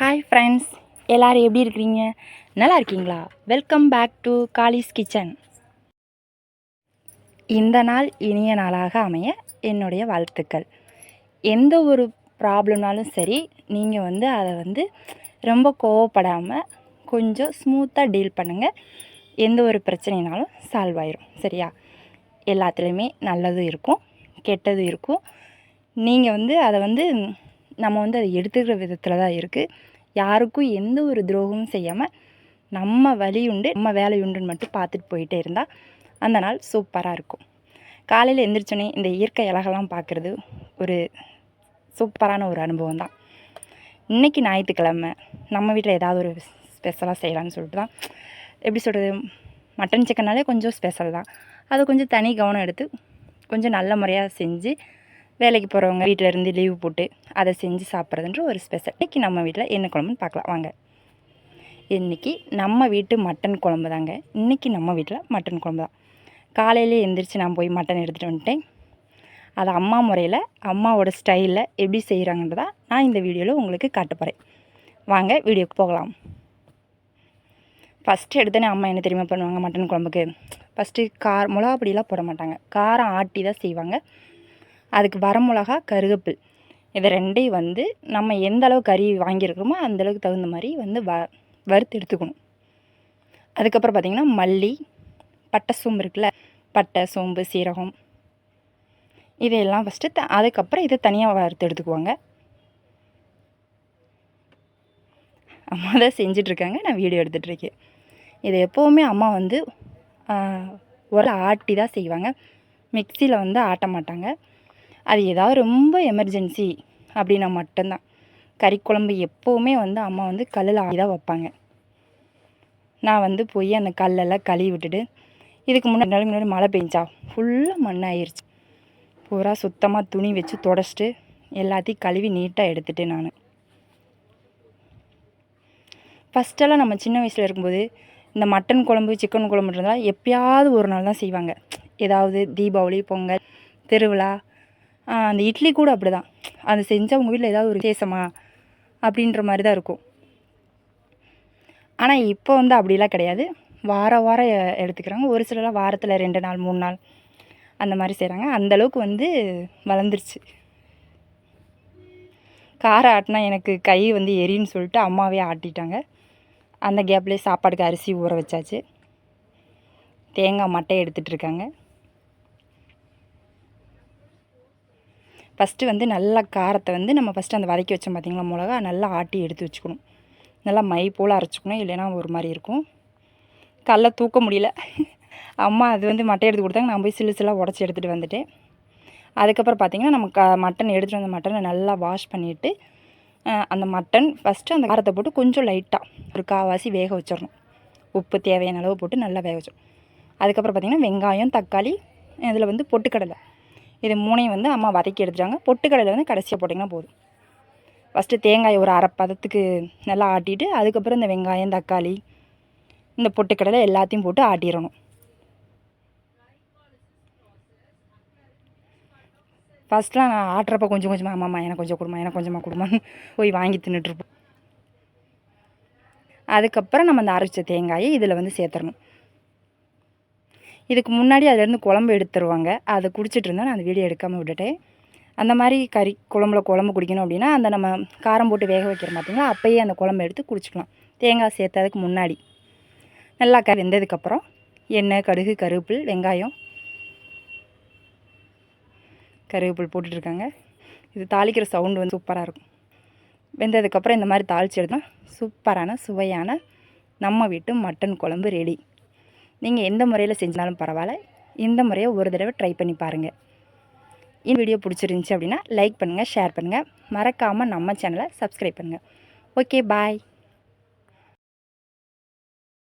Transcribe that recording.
Hi friends எல்லோரும் எப்படி இருக்கிறீங்க? நல்லா இருக்கீங்களா? Welcome back to Kali's kitchen இந்த நாள் இனிய நாளாக அமைய என்னுடைய வாழ்த்துக்கள். எந்த ஒரு ப்ராப்ளம்னாலும் சரி நீங்கள் வந்து அதை வந்து ரொம்ப கோவப்படாமல் கொஞ்சம் ஸ்மூத்தாக டீல் பண்ணுங்கள் எந்த ஒரு பிரச்சனைனாலும் சால்வ் ஆயிரும். சரியா? எல்லாத்துலேயுமே நல்லதும் இருக்கும் கெட்டதும் இருக்கும். நீங்கள் வந்து அதை வந்து நம்ம வந்து அதை எடுத்துக்கிற விதத்தில் தான் இருக்குது யாருக்கும் எந்த ஒரு துரோகமும் செய்யாமல் நம்ம வழி உண்டு நம்ம வேலை உண்டுன்னு மட்டும் பார்த்துட்டு போயிட்டே இருந்தால் அந்த நாள் சூப்பராக இருக்கும். காலையில் எந்திரிச்சோன்னே இந்த இயற்கை அழகெல்லாம் பார்க்குறது ஒரு சூப்பரான ஒரு அனுபவம் தான். இன்றைக்கி ஞாயிற்றுக்கிழமை நம்ம வீட்டில் ஏதாவது ஒரு ஸ்பெஷலாக செய்யலான்னு சொல்லிட்டு தான் எப்படி சொல்கிறது மட்டன் சிக்கன்னாலே கொஞ்சம் ஸ்பெஷல் தான். அது கொஞ்சம் தனி கவனம் எடுத்து கொஞ்சம் நல்ல முறையாக செஞ்சு வேலைக்கு போகிறவங்க வீட்டில் இருந்து லீவு போட்டு அதை செஞ்சு சாப்பிட்றதுன்ற ஒரு ஸ்பெஷல் இன்றைக்கி நம்ம வீட்டில் என்ன குழம்புன்னு பார்க்கலாம். வாங்க. இன்றைக்கி நம்ம வீட்டு மட்டன் குழம்பு தாங்க. இன்றைக்கி நம்ம வீட்டில் மட்டன் குழம்பு தான். காலையிலே எந்திரிச்சு நான் போய் மட்டன் எடுத்துகிட்டு வந்துட்டேன். அது அம்மா முறையில் அம்மாவோட ஸ்டைலில் எப்படி செய்கிறாங்கன்றதா நான் இந்த வீடியோவில் உங்களுக்கு காட்ட போகிறேன் வாங்க வீடியோக்கு போகலாம். ஃபஸ்ட்டு எடுத்தோன்னே அம்மா என்ன தெரியுமா பண்ணுவாங்க மட்டன் குழம்புக்கு? ஃபஸ்ட்டு கார் மிளகா பொடியெலாம் போட மாட்டாங்க. காரம் ஆட்டி தான் செய்வாங்க. அதுக்கு வரமிளகா கருகப்பில். இதை ரெண்டையும் வந்து நம்ம எந்த அளவு கறி வாங்கியிருக்கிறோமோ அந்தளவுக்கு தகுந்த மாதிரி வந்து வ வறுத்து எடுத்துக்கணும். அதுக்கப்புறம் பார்த்திங்கன்னா மல்லி பட்டை சோம்பு இருக்குல்ல பட்டை சோம்பு சீரகம். இதையெல்லாம் ஃபஸ்ட்டு த அதுக்கப்புறம் இதை தனியாக வறுத்து எடுத்துக்குவாங்க. அம்மா தான் செஞ்சிட்ருக்காங்க நான் வீடியோ எடுத்துகிட்ருக்கேன் இதை எப்போவுமே அம்மா வந்து ஒரு ஆட்டி தான் செய்வாங்க. மிக்சியில் வந்து ஆட்ட மாட்டாங்க. அது ஏதாவது ரொம்ப எமர்ஜென்சி அப்படின்னா மட்டும்தான். கறி குழம்பு எப்போவுமே வந்து அம்மா வந்து கல்லில் ஆகி தான் வைப்பாங்க. நான் வந்து போய் அந்த கல்லெல்லாம் கழுவி விட்டுட்டு இதுக்கு முன்னாடி நாளைக்கு முன்னாடி மழை பெஞ்சா ஃபுல்லாக மண்ணாயிருச்சு பூரா சுத்தமாக துணி வச்சு தொடச்சிட்டு எல்லாத்தையும் கழுவி நீட்டாக எடுத்துட்டேன் நான். ஃபஸ்ட்டெல்லாம் நம்ம சின்ன வயசில் இருக்கும்போது இந்த மட்டன் குழம்பு சிக்கன் குழம்புன்றதெல்லாம் எப்பயாவது ஒரு நாள் தான் செய்வாங்க. ஏதாவது தீபாவளி பொங்கல் திருவிழா அந்த இட்லி கூட அப்படி தான் அது செஞ்சால் உங்கள் வீட்டில் ஏதாவது ஒரு விசேஷமா? அப்படின்ற மாதிரி தான் இருக்கும். ஆனால் இப்போ வந்து அப்படிலாம் கிடையாது. வார வாரம் எடுத்துக்கிறாங்க. ஒரு சிலலாம் வாரத்தில் ரெண்டு நாள் மூணு நாள் அந்த மாதிரி செய்கிறாங்க அந்தளவுக்கு வந்து வளர்ந்துருச்சு. காரை ஆட்டினா எனக்கு கை வந்து எரின்னு சொல்லிட்டு அம்மாவே ஆட்டிட்டாங்க. அந்த கேப்லேயே சாப்பாடுக்கு அரிசி ஊற வச்சாச்சு. தேங்காய் மட்டை எடுத்துகிட்ருக்காங்க ஃபஸ்ட்டு வந்து நல்லா காரத்தை வந்து நம்ம ஃபஸ்ட்டு அந்த வதக்கி வச்சோம் பார்த்திங்களா மிளகா நல்லா ஆட்டி எடுத்து வச்சுக்கணும். நல்லா மை போல் அரைச்சிக்கணும் இல்லைன்னா ஒரு மாதிரி இருக்கும். கல்லை தூக்க முடியல. அம்மா அது வந்து மட்டை எடுத்து கொடுத்தாங்க நான் போய் சில்லு சில்லாக உடச்சி எடுத்துகிட்டு வந்துட்டேன். அதுக்கப்புறம் பார்த்திங்கன்னா நம்ம க மட்டன் எடுத்துகிட்டு வந்த மட்டனை நல்லா வாஷ் பண்ணிவிட்டு அந்த மட்டன் ஃபஸ்ட்டு அந்த காரத்தை போட்டு கொஞ்சம் லைட்டாக ஒரு காவாசி வேக வச்சிடணும். உப்பு தேவையான அளவு போட்டு நல்லா வேக வச்சிடணும். அதுக்கப்புறம் பார்த்திங்கன்னா வெங்காயம் தக்காளி இதில் வந்து பொட்டுக்கடலை. இது மூணையும் வந்து அம்மா வதக்கி எடுத்துட்டாங்க. பொட்டுக்கடையில் வந்து கடைசியாக போட்டிங்கன்னா போதும். ஃபஸ்ட்டு தேங்காய் ஒரு அரை பதத்துக்கு நல்லா ஆட்டிட்டு அதுக்கப்புறம் இந்த வெங்காயம் தக்காளி இந்த பொட்டுக்கடலை எல்லாத்தையும் போட்டு ஆட்டிடணும். ஃபஸ்ட்லாம் நான் ஆட்டுறப்ப கொஞ்சம் கொஞ்சமாக அம்மாம்மா எனக்கு கொஞ்சம் கொடுமா எனக்கு கொஞ்சமாக கொடுமான்னு போய் வாங்கி தின்னுட்ருப்போம் அதுக்கப்புறம் நம்ம அந்த அரைச்ச தேங்காயை இதில் வந்து சேர்த்துடணும். இதுக்கு முன்னாடி அதுலேருந்து குழம்பு எடுத்துருவாங்க. அதை குடிச்சிட்டு இருந்தால் நான் அந்த வீடியோ எடுக்காமல் விட்டுட்டேன் அந்த மாதிரி கறி குழம்புல குழம்பு குடிக்கணும் அப்படின்னா அந்த நம்ம காரம் போட்டு வேக வைக்கிற பார்த்தீங்களா அப்போயே அந்த குழம்பு எடுத்து குடிச்சிக்கலாம். தேங்காய் சேர்த்ததுக்கு முன்னாடி. நல்லா க வெந்ததுக்கப்புறம் எண்ணெய் கடுகு கருவேப்பில் வெங்காயம். கருவேப்பில் போட்டுட்ருக்காங்க. இது தாளிக்கிற சவுண்டு வந்து சூப்பராக இருக்கும். வெந்ததுக்கப்புறம் இந்த மாதிரி தாளிச்சு எடுத்தால் சூப்பரான சுவையான நம்ம வீட்டு மட்டன் குழம்பு ரெடி நீங்கள் எந்த முறையில் செஞ்சாலும் பரவாயில்ல. இந்த முறையை ஒரு தடவை ட்ரை பண்ணி பாருங்கள் இந்த வீடியோ பிடிச்சிருந்துச்சி அப்படின்னா லைக் பண்ணுங்கள் ஷேர் பண்ணுங்கள் மறக்காமல் நம்ம சேனலை சப்ஸ்கிரைப் பண்ணுங்கள் ஓகே பாய்